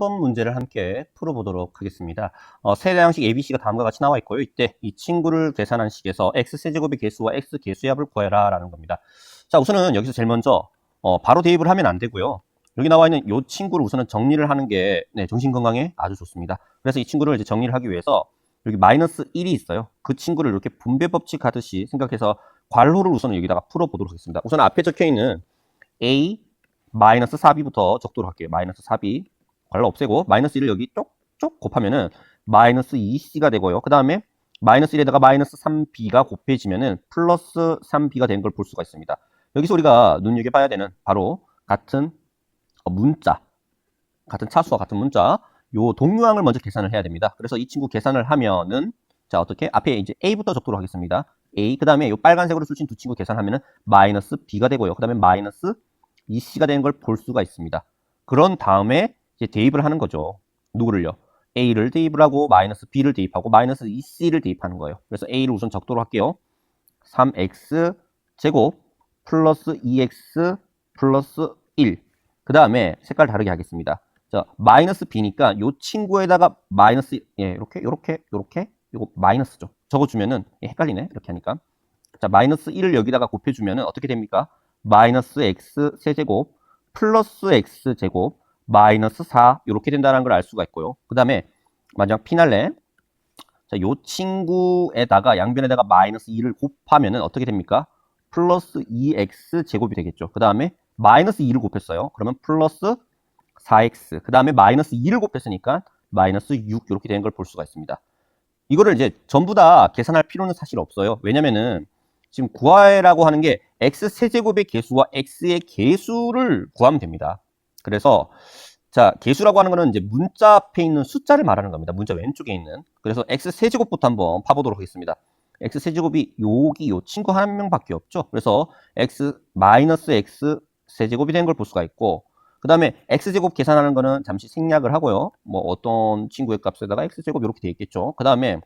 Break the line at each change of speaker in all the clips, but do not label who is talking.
3번 문제를 함께 풀어보도록 하겠습니다. 어, 세대양식 ABC가 다음과 같이 나와 있고요. 이때 이 친구를 계산한 식에서 x세제곱의 개수와 x 개수의 합을 구해라 라는 겁니다. 자 우선은 여기서 제일 먼저 어, 바로 대입을 하면 안 되고요. 여기 나와 있는 이 친구를 우선은 정리를 하는 게 네, 정신 건강에 아주 좋습니다. 그래서 이 친구를 이제 정리를 하기 위해서 여기 마이너스 1이 있어요. 그 친구를 이렇게 분배 법칙 하듯이 생각해서 괄호를 우선은 여기다가 풀어보도록 하겠습니다. 우선 앞에 적혀 있는 a 마이너스 4b부터 적도록 할게요. 마이너스 4b 괄호 없애고 마이너스 1을 여기 쪽쪽 곱하면은 마이너스 2c가 되고요. 그 다음에 마이너스 1에다가 마이너스 3b가 곱해지면은 플러스 3b가 된걸볼 수가 있습니다. 여기서 우리가 눈여겨봐야 되는 바로 같은 어, 문자, 같은 차수와 같은 문자, 요 동류항을 먼저 계산을 해야 됩니다. 그래서 이 친구 계산을 하면은 자 어떻게 앞에 이제 a부터 적도록 하겠습니다. a 그 다음에 요 빨간색으로 쓰신 두 친구 계산하면은 마이너스 b가 되고요. 그 다음에 마이너스 2c가 되는 걸 볼 수가 있습니다. 그런 다음에 이제 대입을 하는 거죠. 누구를요? a를 대입을 하고 마이너스 b를 대입하고 마이너스 2c를 대입하는 거예요. 그래서 a를 우선 적도록 할게요. 3x 제곱 플러스 2x 플러스 1. 그 다음에 색깔 다르게 하겠습니다. 자, 마이너스 b니까 요 친구에다가 마이너스 예, 이렇게 요렇게 요렇게 요거 마이너스죠. 적어주면은 예, 헷갈리네. 이렇게 하니까. 자, 마이너스 1을 여기다가 곱해주면은 어떻게 됩니까? 마이너스 x 세제곱 플러스 x 제곱 마이너스 4 이렇게 된다는 걸 알 수가 있고요. 그 다음에 마지막 피날레 자, 요 친구에다가 양변에다가 마이너스 2를 곱하면 은 어떻게 됩니까? 플러스 2x 제곱이 되겠죠. 그 다음에 마이너스 2를 곱했어요. 그러면 플러스 4x. 그 다음에 마이너스 2를 곱했으니까 마이너스 6 이렇게 되는 걸 볼 수가 있습니다. 이거를 이제 전부 다 계산할 필요는 사실 없어요. 왜냐면은 지금 구하라고 하는 게 x 세제곱의 개수와 x의 개수를 구하면 됩니다. 그래서 자 개수라고 하는 거는 이제 문자 앞에 있는 숫자를 말하는 겁니다. 문자 왼쪽에 있는. 그래서 x 세제곱부터 한번 파보도록 하겠습니다. x 세제곱이 여기 요 친구 한 명밖에 없죠. 그래서 x 마이너스 x 세제곱이 된 걸 볼 수가 있고 그 다음에 x제곱 계산하는 거는 잠시 생략을 하고요. 뭐 어떤 친구의 값에다가 x제곱 이렇게 되어 있겠죠. 그 다음에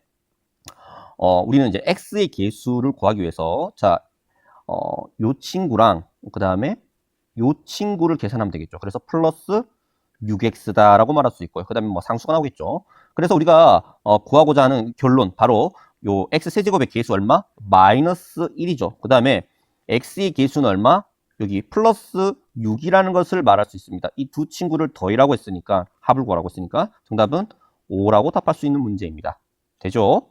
어, 우리는 이제 x의 개수를 구하기 위해서 자, 어, 요 친구랑 그 다음에 요 친구를 계산하면 되겠죠. 그래서 플러스 6x다라고 말할 수 있고요. 그 다음에 뭐 상수가 나오겠죠. 그래서 우리가 어, 구하고자 하는 결론 바로 요 x 세제곱의 개수 얼마? 마이너스 1이죠. 그 다음에 x의 개수는 얼마? 여기 플러스 6이라는 것을 말할 수 있습니다. 이 두 친구를 더이라고 했으니까 합을 구하라고 했으니까 정답은 5라고 답할 수 있는 문제입니다. 되죠?